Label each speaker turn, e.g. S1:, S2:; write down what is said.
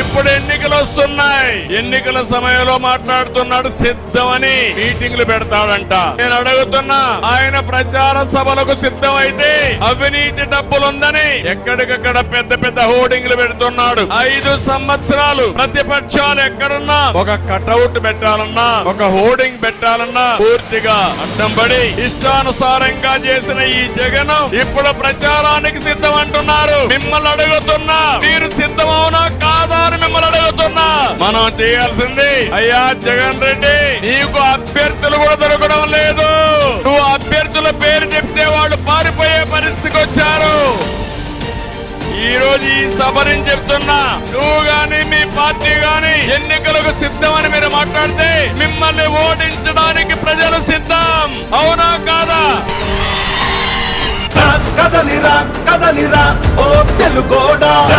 S1: ఇప్పుడు ఎన్నికలు వస్తున్నాయి. ఎన్నికల సమయంలో మాట్లాడుతున్నాడు సిద్ధమని మీటింగ్లు పెడతాడంట. నేను అడుగుతున్నా ఆయన ప్రచార సభలకు సిద్ధమైతే అవినీతి డబ్బులుందని ఎక్కడికక్కడ పెద్ద పెద్ద హోర్డింగ్లు పెడుతున్నాడు. ఐదు సంవత్సరాలు ప్రతిపక్షాలు ఎక్కడున్నా ఒక కటౌట్ పెట్టాలన్నా ఒక హోర్డింగ్ పెట్టాలన్నా పూర్తిగా అడ్డం పడి ఇష్టానుసారంగా చేసిన ఈ జగన్ ఇప్పుడు ప్రచారానికి సిద్ధం అంటున్నారు మిమ్మల్ని అడుగుతున్నా మీరు సిద్ధమవునా మనం చేయాల్సింది అయ్యా జగన్ రెడ్డి నీకు అభ్యర్థులు కూడా దొరకడం లేదు. నువ్వు అభ్యర్థుల పేరు చెప్తే వాళ్ళు పారిపోయే పరిస్థితికి వచ్చారు. ఈ రోజు ఈ సభ నేను చెప్తున్నా నువ్వు గాని మీ పార్టీ గాని ఎన్నికలకు సిద్ధమని మీరు మాట్లాడితే మిమ్మల్ని ఓడించడానికి ప్రజలు సిద్ధం. అవునా కాదా?
S2: కదలిరా కదలిరా ఓ తెలుగోడా. కదలిరా